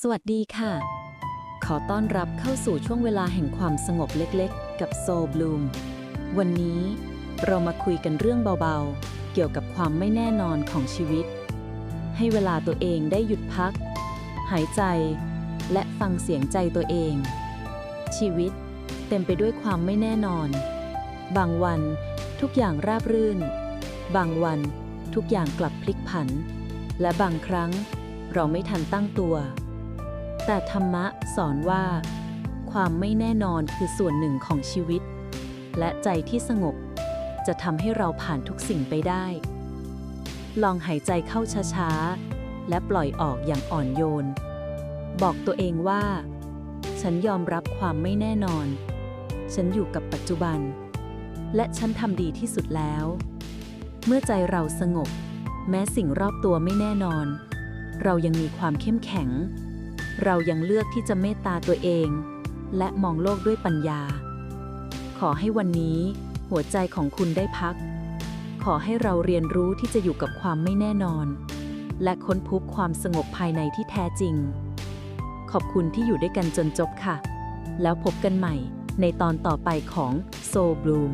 สวัสดีค่ะ ขอต้อนรับเข้าสู่ช่วงเวลาแห่งความสงบเล็กๆ กับ Soul Bloom วันนี้เรามาคุยกันเรื่องเบาๆ เกี่ยวกับความไม่แน่นอนของชีวิต ให้เวลาตัวเองได้หยุดพัก หายใจ และฟังเสียงใจตัวเอง ชีวิตเต็มไปด้วยความไม่แน่นอน บางวันทุกอย่างราบรื่น บางวันทุกอย่างกลับพลิกผัน และบางครั้งเราไม่ทันตั้งตัว แต่ธรรมะสอนว่า ความไม่แน่นอนคือส่วนหนึ่งของชีวิต และใจที่สงบ จะทำให้เราผ่านทุกสิ่งไปได้ ลองหายใจเข้าช้าๆ และปล่อยออกอย่างอ่อนโยน บอกตัวเองว่า ฉันยอมรับความไม่แน่นอน ฉันอยู่กับปัจจุบัน และฉันทำดีที่สุดแล้ว เมื่อใจเราสงบ แม้สิ่งรอบตัวไม่แน่นอน เรายังมีความเข้มแข็ง เรายังเลือกที่จะเมตตาตัวเอง และมองโลกด้วยปัญญา ขอให้วันนี้ หัวใจของคุณได้พัก ขอให้เราเรียนรู้ที่จะอยู่กับความไม่แน่นอน และค้นพบความสงบภายในที่แท้จริง ขอบคุณที่อยู่ด้วยกันจนจบค่ะ แล้วพบกันใหม่ในตอนต่อไปของ Soul Bloom